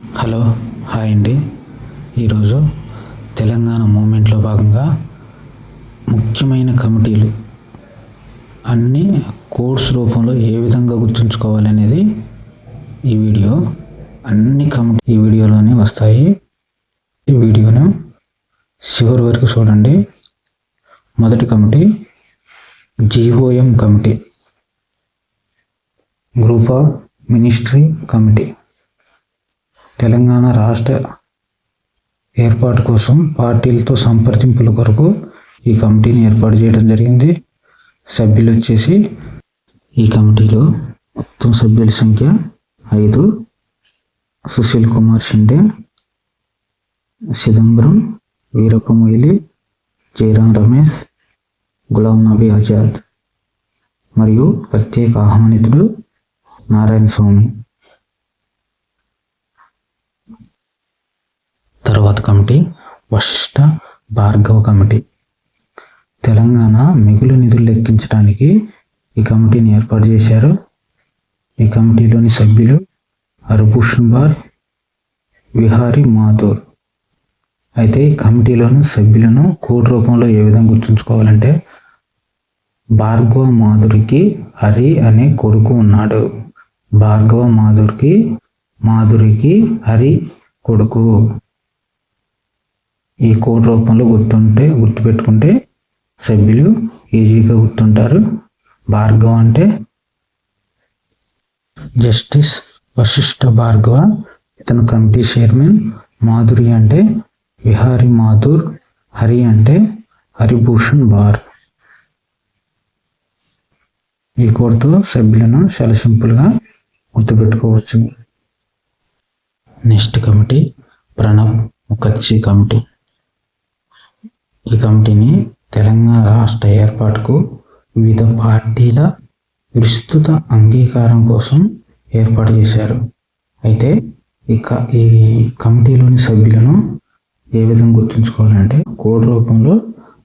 Hello hi అండి. ఈరోజు తెలంగాణ మూమెంట్లో భాగంగా ముఖ్యమైన కమిటీలు అన్నీ కోర్స్ రూపంలో ఏ విధంగా గుర్తుంచుకోవాలనేది ఈ వీడియో అన్ని కమిటీ ఈ వీడియోలోనే వస్తాయి. ఈ వీడియోను చివరి వరకు చూడండి. మొదటి committee GOM committee group of ministry committee. Telangana రాష్ట్ర ఏర్పాటు కోసం పార్టీలతో సంప్రదింపుల కొరకు ఈ కమిటీని ఏర్పాటు చేయడం జరిగింది. సభ్యులు వచ్చేసి ఈ కమిటీలో మొత్తం సభ్యుల సంఖ్య ఐదు. సుశీల్ కుమార్ షిండే చిదంబరం వీరప్ప మొయిలి జయరాం రమేష్ గులాం నబీ ఆజాద్. మరియు ప్రత్యేక ఆహ్వానితుడు నారాయణ స్వామి. తర్వాత కమిటీ వశిష్ట భార్గవ కమిటీ. తెలంగాణ మిగులు నిధులు లెక్కించడానికి ఈ కమిటీని ఏర్పాటు చేశారు. ఈ కమిటీలోని సభ్యులు హరిభూషణ్ బార్ విహారీ మాథూర్. అయితే ఈ కమిటీలోని సభ్యులను కోడ్ రూపంలో ఏ విధంగా గుర్తుంచుకోవాలంటే భార్గవ మాధురికి హరి అనే కొడుకు ఉన్నాడు. భార్గవ మాధురికి మాధురికి హరి కొడుకు. ఈ కోడ్ రూపంలో గుర్తుంటే గుర్తుపెట్టుకుంటే సభ్యులు ఈజీగా గుర్తుంటారు. భార్గవ అంటే జస్టిస్ వశిష్ఠ భార్గవ ఇతను కమిటీ చైర్మన్. మాధురి అంటే విహారి మాధుర్ హరి అంటే హరిభూషణ్ బార్. ఈ కోడ్తో సభ్యులను చాలా సింపుల్గా గుర్తుపెట్టుకోవచ్చు. Next committee Pranab Mukherjee committee. ఈ కమిటీని తెలంగాణ రాష్ట్ర ఏర్పాటుకు వివిధ పార్టీల విస్తృత అంగీకారం కోసం ఏర్పాటు చేశారు. అయితే ఇక ఈ కమిటీలోని సభ్యులను ఏ విధంగా గుర్తుంచుకోవాలంటే కోడ్ రూపంలో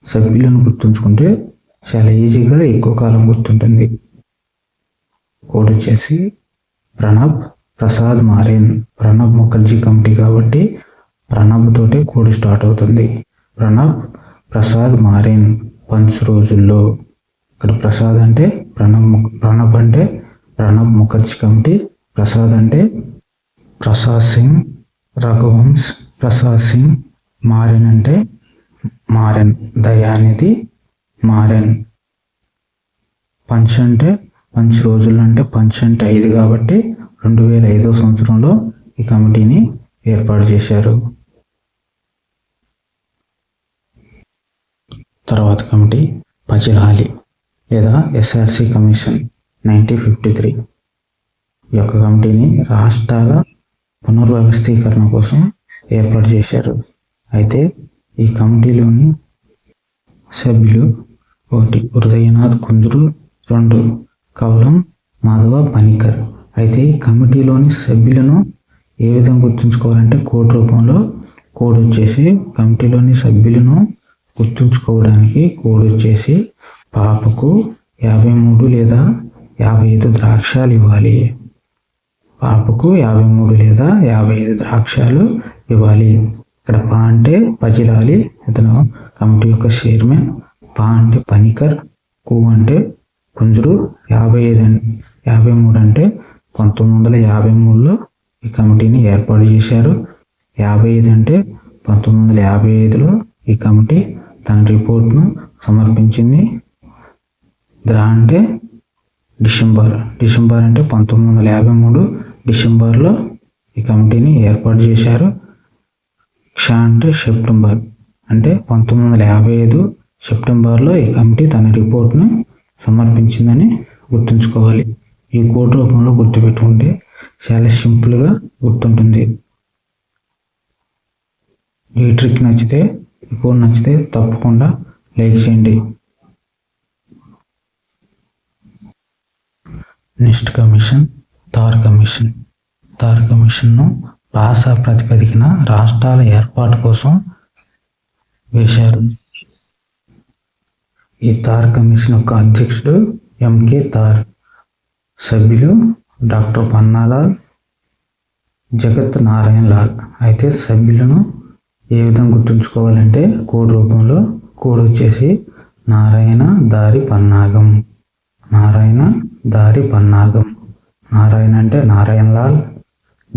సభ్యులను గుర్తుంచుకుంటే చాలా ఈజీగా ఎక్కువ కాలం గుర్తుంటుంది. కోడ్ వచ్చేసి ప్రణబ్ ప్రసాద్ మారేన్. ప్రణబ్ ముఖర్జీ కమిటీ కాబట్టి ప్రణబ్ తోటే కోడ్ స్టార్ట్ అవుతుంది. ప్రణబ్ ప్రసాద్ మారేన్ పంచ్ రోజుల్లో ఇక్కడ ప్రసాద్ అంటే ప్రణబ్ ము- ప్రణబ్ అంటే ప్రణబ్ ముఖర్జీ కమిటీ ప్రసాద్ అంటే ప్రసాద్ సింగ్ రఘువంశ్ ప్రసాద్ సింగ్ మారెన్ అంటే మారెన్ దయానిధి మారెన్. పంచ్ అంటే పంచ్ రోజులు అంటే పంచ్ అంటే ఐదు కాబట్టి రెండు వేల ఐదో సంవత్సరంలో ఈ కమిటీని ఏర్పాటు చేశారు. తర్వాత కమిటీ పజిలాలి లేదా SRC commission nineteen fifty three. ఈ యొక్క కమిటీని రాష్ట్రాల పునర్వ్యవస్థీకరణ కోసం ఏర్పాటు చేశారు. అయితే ఈ కమిటీలోని సభ్యులు ఒకటి హృదయనాథ్ కుంజురు రెండు కవలం మాధవ పనికర్. అయితే ఈ కమిటీలోని సభ్యులను ఏ విధంగా గుర్తుంచుకోవాలంటే కోడ్ రూపంలో కోడ్ వచ్చేసి కమిటీలోని సభ్యులను గుర్తుంచుకోవడానికి కోడ్ వచ్చేసి పాపకు యాభై మూడు లేదా యాభై ఐదు ద్రాక్షాలు ఇవ్వాలి పాపకు యాభై మూడు లేదా యాభై ఐదు ద్రాక్షాలు ఇవ్వాలి. ఇక్కడ పా అంటే పజిలాలి ఇతను కమిటీ యొక్క చైర్మన్. పా అంటే పనికర్కు అంటే కుంజురు యాభై ఐదు యాభై మూడు అంటే పంతొమ్మిది వందల యాభై మూడులో ఈ కమిటీని ఏర్పాటు చేశారు. యాభై ఐదు అంటే పంతొమ్మిది వందల యాభై ఐదులో ఈ కమిటీ తన రిపోర్ట్ను సమర్పించింది. ద్రా అంటే డిసెంబర్. డిసెంబర్ అంటే పంతొమ్మిది వందల యాభై మూడు డిసెంబర్లో ఈ కమిటీని ఏర్పాటు చేశారు. క్ష అంటే సెప్టెంబర్. అంటే పంతొమ్మిది వందల యాభై ఐదు సెప్టెంబర్లో ఈ కమిటీ తన రిపోర్ట్ను సమర్పించిందని గుర్తుంచుకోవాలి. ఈ కోడ్ రూపంలో గుర్తుపెట్టుకుంటే చాలా సింపుల్గా గుర్తుంటుంది. ఈ ట్రిక్ నచ్చితే కోడ్ నచ్చితే తప్పకుండా లైక్ చేయండి. Next commission Dhar commission. Dhar కమిషన్ను భాషా ప్రాతిపదికన రాష్ట్రాల ఏర్పాటు కోసం వేశారు. ఈ తార్ కమిషన్ యొక్క అధ్యక్షుడు ఎంకే తార్ సభ్యులు డాక్టర్ పన్నాలాల్ జగత్ నారాయణ లాల్. అయితే సభ్యులను ఏ విధంగా గుర్తుంచుకోవాలంటే కోడ్ రూపంలో కోడ్ వచ్చేసి నారాయణ దారి పన్నాగం. నారాయణ దారి పన్నాగం. నారాయణ అంటే నారాయణ లాల్.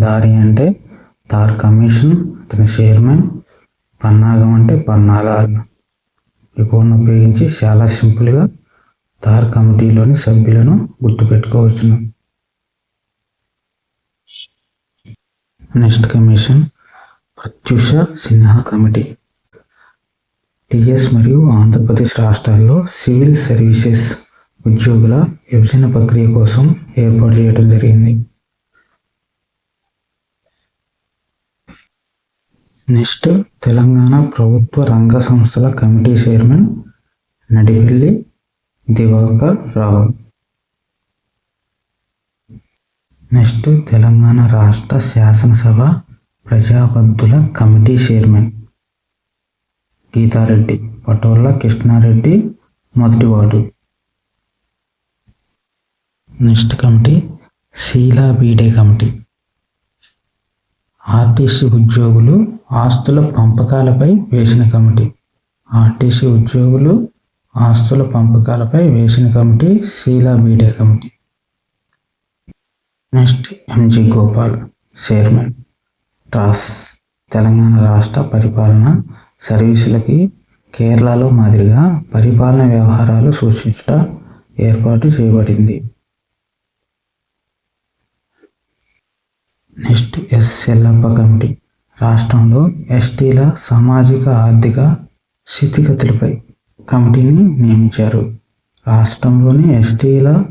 దారి అంటే తార్ కమిషన్ అతని చైర్మన్. పన్నాగం అంటే పన్నాలాల్ ఈ కోడ్ను ఉపయోగించి చాలా సింపుల్గా తార్ కమిటీలోని సభ్యులను గుర్తుపెట్టుకోవచ్చును. Next commission. Pratyusha Sinha committee. TS మరియు ఆంధ్రప్రదేశ్ రాష్ట్రాల్లో సివిల్ సర్వీసెస్ ఉద్యోగుల విభజన ప్రక్రియ కోసం ఏర్పాటు చేయడం జరిగింది. నెక్స్ట్ తెలంగాణ ప్రభుత్వ రంగ సంస్థల committee chairman Nadipelli Diwakar Rao. Next Telangana రాష్ట్ర శాసనసభ ప్రజాబద్ధుల కమిటీ చైర్మన్ గీతారెడ్డి పటోళ్ళ కృష్ణారెడ్డి మొదటి ward. Next committee Sheela Bhide committee. RTC ఉద్యోగులు ఆస్తుల పంపకాలపై వేసిన కమిటీ. ఆర్టీసీ ఉద్యోగులు ఆస్తుల పంపకాలపై వేసిన committee Sheela Bhide committee. Next MG Gopal chairman. ట్రాస్ Telangana రాష్ట్ర పరిపాలన సర్వీసులకి కేరళలో మాదిరిగా పరిపాలన వ్యవహారాలు సూచించుట ఏర్పాటు చేయబడింది. Next S. ఎల్లప్ప కమిటీ. రాష్ట్రంలో ఎస్టీల సామాజిక ఆర్థిక స్థితిగతులపై కమిటీని నియమించారు. రాష్ట్రంలోని ఎస్టీల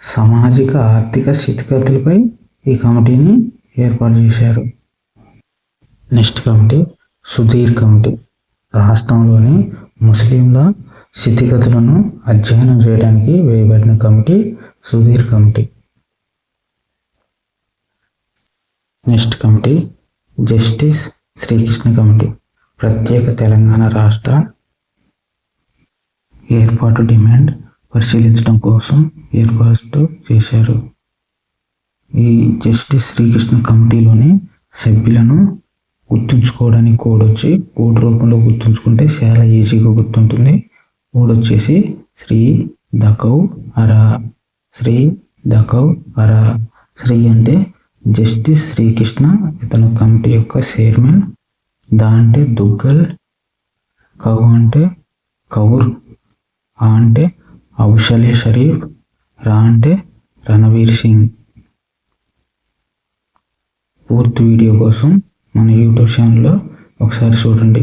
సామాజిక ఆర్థిక స్థితిగతులపై ఈ కమిటీని ఏర్పాటు చేశారు. Next committee Sudhir committee. రాష్ట్రంలోని ముస్లింల స్థితిగతులను అధ్యయనం చేయడానికి వేయబడిన committee Sudhir committee. Next committee justice Srikrishna committee. ప్రత్యేక తెలంగాణ రాష్ట్ర ఏర్పాటు డిమాండ్ పరిశీలించడం కోసం ఏర్పాటు చేశారు. ఈ జస్టిస్ శ్రీకృష్ణ కమిటీలోని సభ్యులను గుర్తుంచుకోవడానికి కోడ్ వచ్చి కోడ్ రూపంలో గుర్తుంచుకుంటే చాలా ఈజీగా గుర్తుంటుంది. కోడ్ వచ్చేసి శ్రీ దకౌ అరా శ్రీ దకౌ అరా శ్రీ అంటే జస్టిస్ శ్రీకృష్ణ ఇతను కమిటీ యొక్క చైర్మన్. దా అంటే దుగ్గల్ కౌ అంటే కౌర్ ఆ అంటే అబుషలే షరీఫ్ రా అంటే రణవీర్ సింగ్. పూర్తి వీడియో కోసం మన యూట్యూబ్ ఛానల్లో ఒకసారి చూడండి.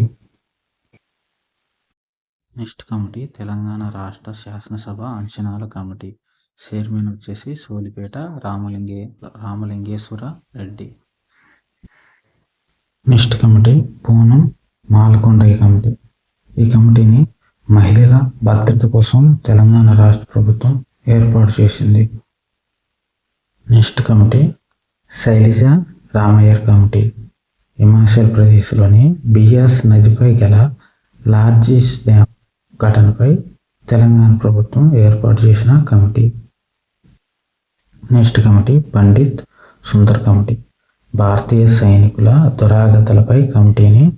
నెక్స్ట్ కమిటీ తెలంగాణ రాష్ట్ర శాసనసభ అంచనాల కమిటీ. చైర్మన్ వచ్చేసి Solipeta రామలింగే Ramalingeswara Reddy. Next committee Poonam Malakondaiah committee. ఈ కమిటీని మహిళల భద్రత కోసం తెలంగాణ రాష్ట్ర ప్రభుత్వం ఏర్పాటు చేసింది. Next committee Shailaja Ramaiyer committee Himachal ప్రదేశ్లోని బియాస్ నదిపై గల లార్జెస్ట్ డ్యామ్ ఘటనపై తెలంగాణ ప్రభుత్వం ఏర్పాటు చేసిన committee. Next committee Pandit Sundar committee. భారతీయ సైనికుల దురాగతలపై కమిటీని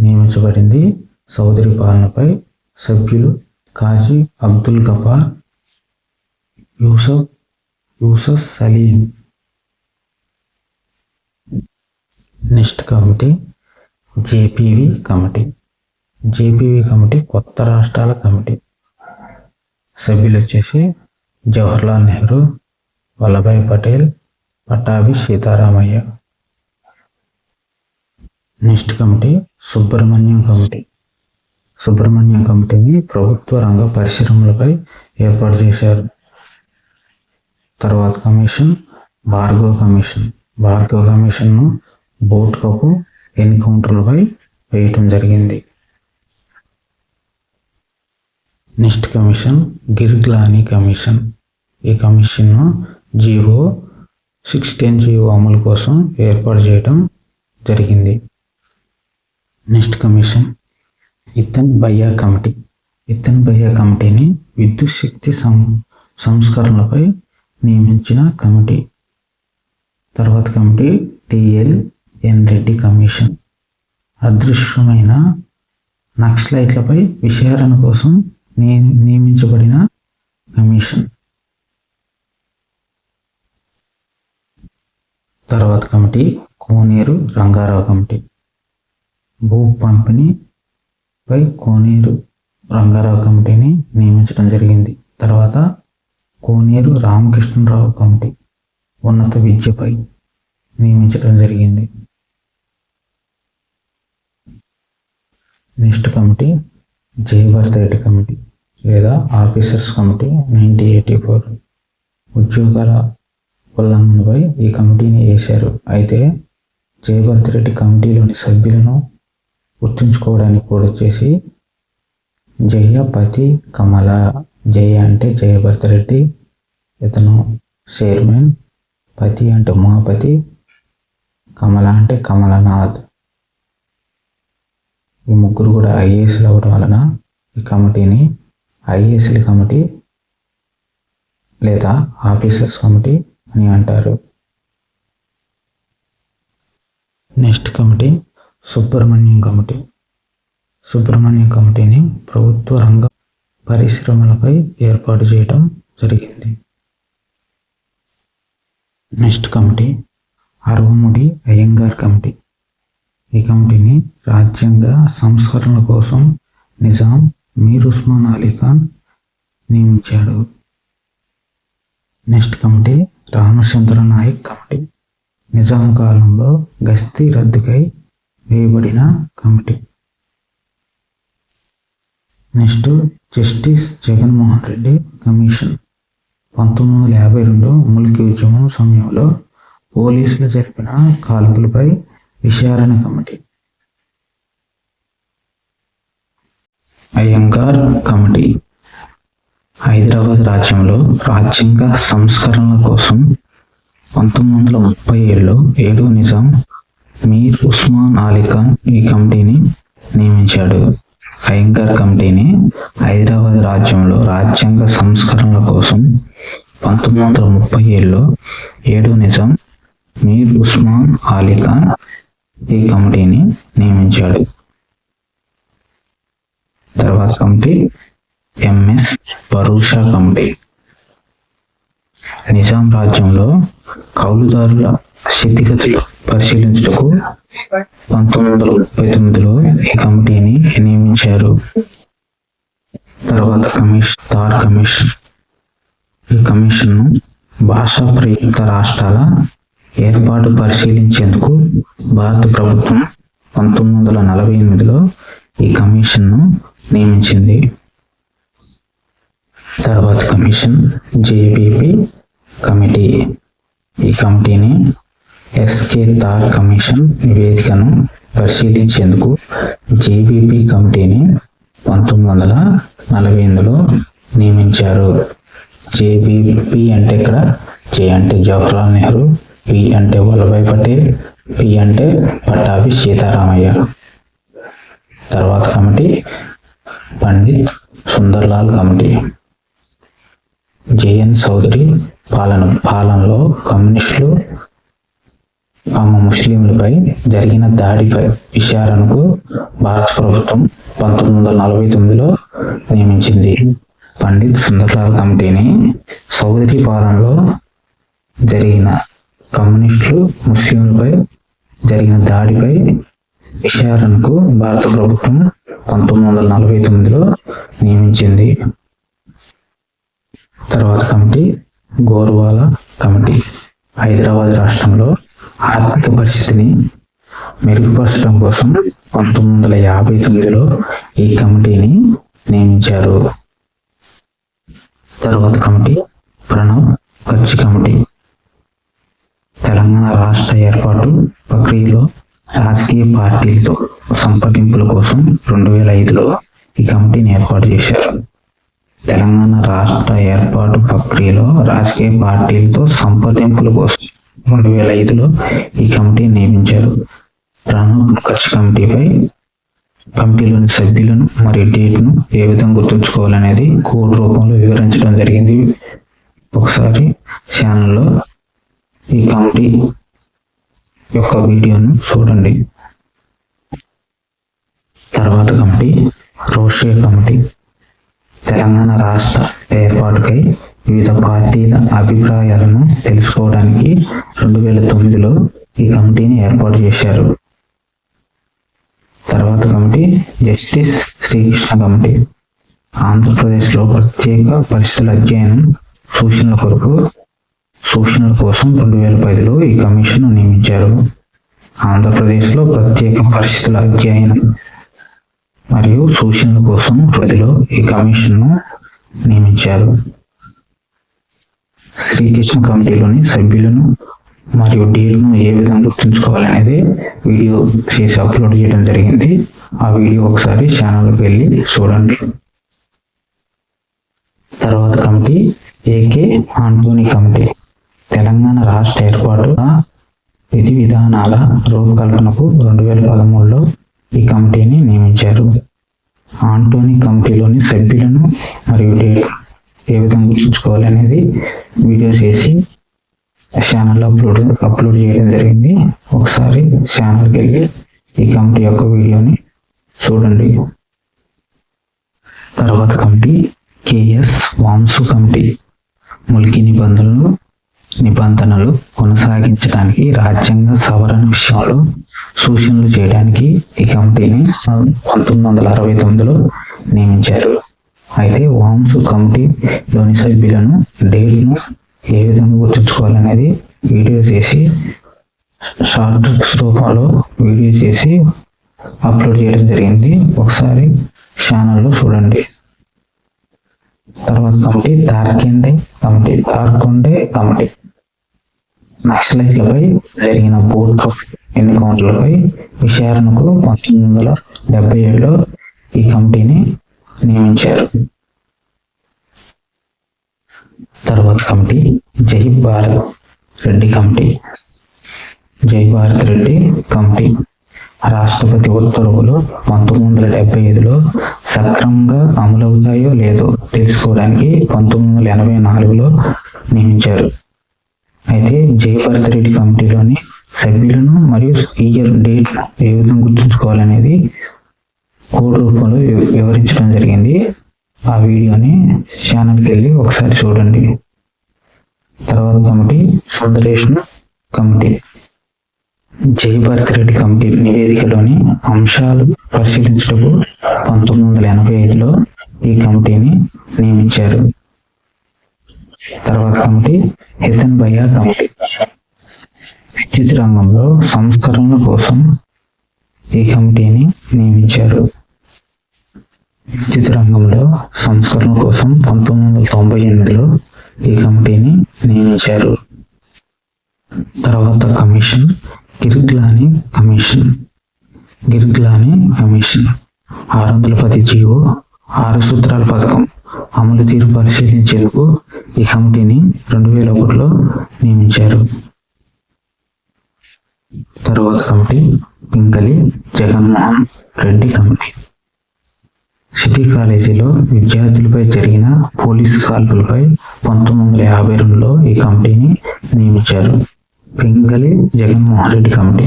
నియమించబడింది సౌదరి పాలనపై సభ్యులు Qazi Abdul Ghaffar Yusuf Yusuf Salim. Next committee JPV committee. JPV committee కొత్త రాష్ట్రాల కమిటీ. సభ్యులు వచ్చేసి Jawaharlal Nehru Vallabhbhai Patel Pattabhi Sitaramayya. Next committee Subrahmanyam committee. Subrahmanyam కమిటీని ప్రభుత్వ రంగ పరిశ్రమలపై ఏర్పాటు చేశారు. తర్వాత కమిషన్ భార్గవ కమిషన్. భార్గవ కమిషన్ను బోట్ కప్పు ఎన్కౌంటర్లపై వేయటం జరిగింది. Next commission Girglani commission. ఈ కమిషన్ను జీవో సిక్స్టీన్ జీవో అమలు కోసం ఏర్పాటు చేయడం జరిగింది. నెక్స్ట్ కమిషన్ ఇత్తన్ బయ్యా కమిటీ. ఇత్తన్ బయ్యా కమిటీని విద్యుత్ శక్తి సం సంస్కరణలపై నియమించిన కమిటీ. తర్వాత committee TL N Reddy commission. అదృశ్యమైన నక్సలైట్లపై విచారణ కోసం నియమించబడిన కమిషన్. తర్వాత కమిటీ కోనేరు రంగారావు కమిటీ. భూ పంపిణీపై కోనేరు రంగారావు కమిటీని నియమించడం జరిగింది. తర్వాత కోనేరు రామకృష్ణరావు కమిటీ ఉన్నత విద్యపై నియమించడం జరిగింది. Next committee Jayabharat Reddy committee లేదా officers committee nineteen eighty four ఉద్యోగాల ఉల్లంఘనపై ఈ కమిటీని వేశారు. అయితే జయభరత్ రెడ్డి కమిటీలోని సభ్యులను గుర్తుంచుకోవడానికి కూడా వచ్చేసి జయపతి కమల. జయ అంటే జయభరత్ రెడ్డి ఇతను చైర్మన్ పతి అంటే ఉమాపతి కమల అంటే కమలనాథ్. ఈ ముగ్గురు కూడా ఐఏఎస్లు అవ్వడం వలన ఈ కమిటీని ఐఏఎస్ల కమిటీ లేదా ఆఫీసర్స్ కమిటీ అని అంటారు. Next committee Subrahmanyam committee. Subrahmanyam కమిటీని ప్రభుత్వ రంగ పరిశ్రమలపై ఏర్పాటు చేయటం జరిగింది. Next committee Aravamudi Iyengar committee. ఈ కమిటీని రాజ్యాంగ సంస్కరణల కోసం నిజాం మీర్ ఉస్మాన్ అలీ ఖాన్ నియమించాడు. Next committee Ramachandra Nayak committee. Nizam కాలంలో గస్తీ రద్దుకై వేయబడిన committee. Next justice Jaganmohan Reddy commission. పంతొమ్మిది వందల యాభై రెండు ములికి ఉద్యమం సమయంలో పోలీసులు జరిపిన కాల్పులపై విచారణ కమిటీ. అయ్యంగార్ కమిటీ. హైదరాబాద్ రాజ్యంలో రాజ్యాంగ సంస్కరణల కోసం పంతొమ్మిది వందల ముప్పై ఏడులో ఏడో నిజాం మీర్ ఉస్మాన్ అలీ ఖాన్ ఈ కమిటీని నియమించాడు. అయ్యంగార్ కమిటీని హైదరాబాద్ రాజ్యంలో రాజ్యాంగ సంస్కరణల కోసం పంతొమ్మిది వందల ముప్పై ఏడులో ఏడో నిజాం మీర్ ఉస్మాన్ అలీ ఖాన్ ఈ కమిటీని నియమించాడు. తర్వాత committee MS Parusha committee. Nizam రాజ్యంలో కౌలుదారుల స్థితిగతులు పరిశీలించుటకు పంతొమ్మిది వందల ముప్పై తొమ్మిదిలో ఈ కమిటీని నియమించారు. తర్వాత కమిషన్ తార్ కమిషన్ ఈ కమిషన్ను భాషా ప్రయుక్త రాష్ట్రాల ఏర్పాటు పరిశీలించేందుకు భారత ప్రభుత్వం పంతొమ్మిది వందల నలభై ఎనిమిదిలో ఈ కమిషన్ను నియమించింది. తర్వాత కమిషన్ జేబీపీ కమిటీ. ఈ కమిటీని ఎస్కే తార్ కమిషన్ నివేదికను పరిశీలించేందుకు జేబీపీ కమిటీని పంతొమ్మిది వందల నలభై ఎనిమిదిలో నియమించారు. జేబీపీ అంటే ఇక్కడ జే అంటే జవహర్లాల్ నెహ్రూ పి అంటే వల్లభాయ్ పటేల్ పి అంటే పట్టాభి సీతారామయ్య తర్వాత committee Pandit Sundarlal committee. JN Chaudhari పాలన పాలనలో కమ్యూనిస్టులు ఆమె ముస్లింలపై జరిగిన దాడిపై విచారణకు భారత ప్రభుత్వం పంతొమ్మిది వందల నలభై తొమ్మిదిలో నియమించింది. పండిత్ సుందర్లాల్ కమిటీని చౌదరి పాలనలో జరిగిన కమ్యూనిస్టులు ముస్లింలపై జరిగిన దాడిపై విచారణకు భారత ప్రభుత్వం పంతొమ్మిది వందల నలభై తొమ్మిదిలో నియమించింది. తర్వాత కమిటీ గోరువాల కమిటీ హైదరాబాద్ రాష్ట్రంలో ఆర్థిక పరిస్థితిని మెరుగుపరచడం కోసం పంతొమ్మిది వందల యాభై తొమ్మిదిలో ఈ కమిటీని నియమించారు. తర్వాత కమిటీ ప్రణవ్ ఖర్చు కమిటీ. తెలంగాణ రాష్ట్ర ఏర్పాటు ప్రక్రియలో రాజకీయ పార్టీలతో సంప్రదింపుల కోసం రెండు వేల ఐదులో ఈ కమిటీని ఏర్పాటు చేశారు. తెలంగాణ రాష్ట్ర ఏర్పాటు ప్రక్రియలో రాజకీయ పార్టీలతో సంప్రదింపుల కోసం రెండు వేల ఐదులో ఈ కమిటీని నియమించారు. ప్రణబ్ ఖర్చు కమిటీపై కమిటీలోని సభ్యులను మరియు డేట్ను ఏ విధంగా గుర్తుంచుకోవాలనేది కోడ్ రూపంలో వివరించడం జరిగింది. ఒకసారి ఛానల్లో ఈ కమిటీ యొక్క వీడియోను చూడండి. తర్వాత కమిటీ రోషే కమిటీ తెలంగాణ రాష్ట్ర ఏర్పాటుకై వివిధ పార్టీల అభిప్రాయాలను తెలుసుకోవడానికి రెండు వేల తొమ్మిదిలో ఈ కమిటీని ఏర్పాటు చేశారు. తర్వాత కమిటీ జస్టిస్ శ్రీకృష్ణ కమిటీ. ఆంధ్రప్రదేశ్లో ప్రత్యేక పరిస్థితుల అధ్యయనం సూచనల కొరకు సూచనల కోసం రెండు వేల పదిలో ఈ కమిషన్ నియమించారు. ఆంధ్రప్రదేశ్లో ప్రత్యేక పరిస్థితుల అధ్యయనం మరియు సూచనల కోసం పదిలో ఈ కమిషన్ను నియమించారు. శ్రీకృష్ణ కమిటీలోని సభ్యులను మరియు డేట్ను ఏ విధంగా గుర్తుంచుకోవాలనేది వీడియో చేసి అప్లోడ్ చేయడం జరిగింది. ఆ వీడియో ఒకసారి ఛానల్కి వెళ్ళి చూడండి. తర్వాత committee AK Antony committee. Telangana రాష్ట్ర ఏర్పాటు విధి విధానాల రూపకల్పనకు రెండు వేల పదమూడులో ఈ కమిటీని నియమించారు. ఆంటోనీ కమిటీలోని సభ్యులను మరియు డేట్ ఏ విధంగా గుర్తుంచుకోవాలి అనేది వీడియో చేసి ఛానల్ అప్లోడ్ అప్లోడ్ చేయడం జరిగింది. ఒకసారి ఛానల్కి వెళ్ళి ఈ కమిటీ యొక్క వీడియోని చూడండి. తర్వాత కమిటీ కేఎస్ వాంసు కమిటీ ములికి నిబంధనలు నిబంధనలు కొనసాగించడానికి రాజ్యాంగ సవరణ విషయంలో సూచనలు చేయడానికి ఈ కమిటీని పంతొమ్మిది వందల అరవై తొమ్మిదిలో నియమించారు. అయితే వాంసు కమిటీలోని సభ్యులను డేట్ను ఏ విధంగా గుర్తుంచుకోవాలనేది వీడియో చేసి షార్ట్ ట్రిక్స్ రూపంలో వీడియో చేసి అప్లోడ్ చేయడం జరిగింది. ఒకసారి ఛానల్లో చూడండి. తర్వాత committee Tarkunde committee Tarkunde committee. నక్సలైట్లపై జరిగిన బోర్డ్ కప్ ఎన్నికౌంటర్లపై విచారణకు పంతొమ్మిది వందల డెబ్బై ఏడులో ఈ కమిటీని నియమించారు. తర్వాత కమిటీ జై భారత్ రెడ్డి కమిటీ. జై భారత్ రెడ్డి కమిటీ రాష్ట్రపతి ఉత్తర్వులు పంతొమ్మిది వందల డెబ్బై ఐదులో సక్రమంగా అమలవుతాయో లేదో తెలుసుకోవడానికి పంతొమ్మిది వందల ఎనభై నాలుగులో నియమించారు. అయితే జయభరత్ రెడ్డి కమిటీలోని సభ్యులను మరియు ఇయర్ డేట్ ఏ విధంగా గుర్తుంచుకోవాలనేది కోడ్ రూపంలో వివరించడం జరిగింది. ఆ వీడియోని ఛానల్కి వెళ్ళి ఒకసారి చూడండి. తర్వాత కమిటీ సుందరేష్ను కమిటీ. జయభరత్ రెడ్డి కమిటీ నివేదికలోని అంశాలు పరిశీలించటకు పంతొమ్మిది వందల ఎనభై ఐదులో ఈ కమిటీని నియమించారు. తర్వాత కమిటీ హితన్ భయ్యా కమిటీ. విద్యుత్ రంగంలో సంస్కరణల కోసం ఈ కమిటీని నియమించారు. విద్యుత్ రంగంలో సంస్కరణ కోసం పంతొమ్మిది వందల తొంభై ఎనిమిదిలో ఈ కమిటీని నియమించారు. తర్వాత commission Girglani commission Girglani commission ఆరు వందల పది జీవో ఆరు సూత్రాల పథకం. అమలు తీరు పరిశీలించేందుకు ఈ కమిటీని రెండు వేల ఒకటిలో నియమించారు. తర్వాత committee Pingali Jaganmohan Reddy committee. City కాలేజీలో విద్యార్థులపై జరిగిన పోలీసు కాల్పులపై పంతొమ్మిది వందల యాభై రెండులో ఈ కమిటీని నియమించారు. పింగళి జగన్మోహన్ రెడ్డి కమిటీ.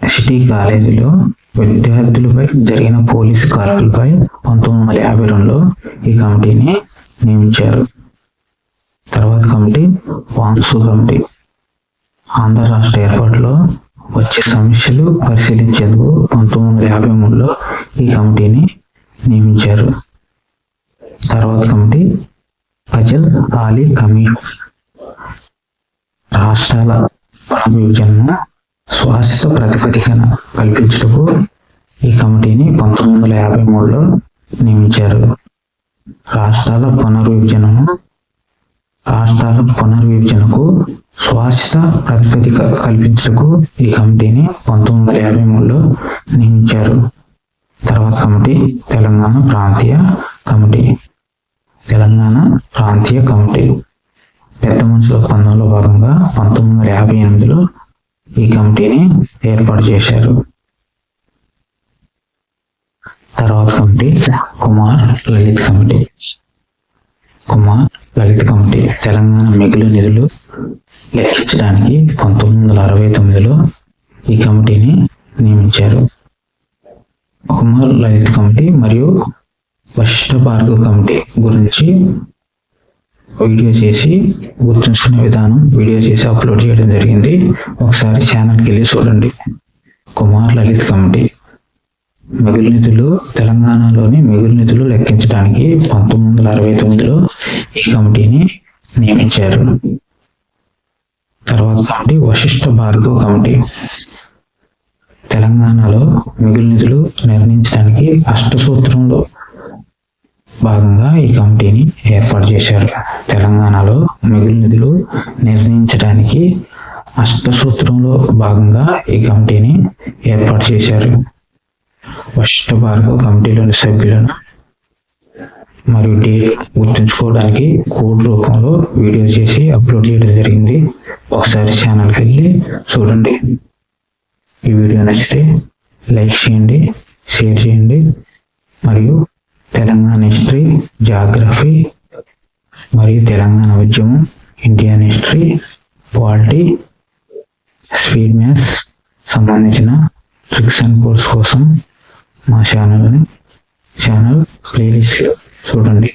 సిటీ కాలేజీలో విద్యార్థులపై జరిగిన పోలీసు కాల్పులపై పంతొమ్మిది వందల యాభై రెండులో ఈ కమిటీని నియమించారు. తర్వాత కమిటీ వాన్సు కమిటీ. ఆంధ్ర రాష్ట్ర ఏర్పాటులో వచ్చే సమస్యలు పరిశీలించేందుకు పంతొమ్మిది వందల యాభై మూడులో ఈ కమిటీని నియమించారు. తర్వాత కమిటీ అజల్ ఆలీ కమీ రాష్ట్రాల పునర్విభజనను స్వాసిత ప్రాతిపదికన కల్పించుటకు ఈ కమిటీని పంతొమ్మిది వందల యాభై మూడులో నియమించారు. రాష్ట్రాల పునర్విభజనను రాష్ట్రాల పునర్విభజనకు స్వాసిత ప్రాతిపదిక కల్పించటకు ఈ కమిటీని పంతొమ్మిది వందల యాభై మూడులో నియమించారు. తర్వాత కమిటీ తెలంగాణ ప్రాంతీయ కమిటీ. తెలంగాణ ప్రాంతీయ కమిటీ. పెద్ద మనుషుల ఒప్పందంలో భాగంగా పంతొమ్మిది వందల యాభై ఎనిమిదిలో ఈ కమిటీని ఏర్పాటు చేశారు. తర్వాత committee Kumar Lalit committee. Kumar Lalit committee Telangana మిగులు నిధులు లెక్కించడానికి పంతొమ్మిది వందల అరవై తొమ్మిదిలో ఈ కమిటీని నియమించారు. కుమార్ లలిత్ కమిటీ మరియు వశిష్ఠ భార్గవ్ కమిటీ గురించి వీడియో చేసి గుర్తుంచుకునే విధానం వీడియో చేసి అప్లోడ్ చేయడం జరిగింది. ఒకసారి ఛానల్కి వెళ్ళి చూడండి. కుమార్ లలిత్ కమిటీ. మిగులు నిధులు తెలంగాణలోని మిగులు నిధులు లెక్కించడానికి పంతొమ్మిది వందల అరవై తొమ్మిదిలో ఈ కమిటీని నియమించారు. తర్వాత కమిటీ వశిష్ఠ భార్గవ్ కమిటీ. తెలంగాణలో మిగులు నిధులు నిర్ణయించడానికి అష్టసూత్రంలో భాగంగా ఈ కమిటీని ఏర్పాటు చేశారు. తెలంగాణలో మిగులు నిధులు నిర్ణయించడానికి అష్టసూత్రంలో భాగంగా ఈ కమిటీని ఏర్పాటు చేశారు. ఫస్ట్ భారత కమిటీలోని సభ్యులను మరియు డేట్ గుర్తుంచుకోవడానికి కోడ్ రూపంలో వీడియో చేసి అప్లోడ్ చేయడం జరిగింది. ఒకసారి ఛానల్కి వెళ్ళి చూడండి. ఈ వీడియో నచ్చితే లైక్ చేయండి షేర్ చేయండి మరియు తెలంగాణ హిస్టరీ జాగ్రఫీ మరియు తెలంగాణ ఉద్యమం Indian history polity speed maths సంబంధించిన ట్రిక్స్ అండ్ కోర్స్ కోసం మా ఛానల్ని ఛానల్ ప్లేలిస్ట్ చూడండి.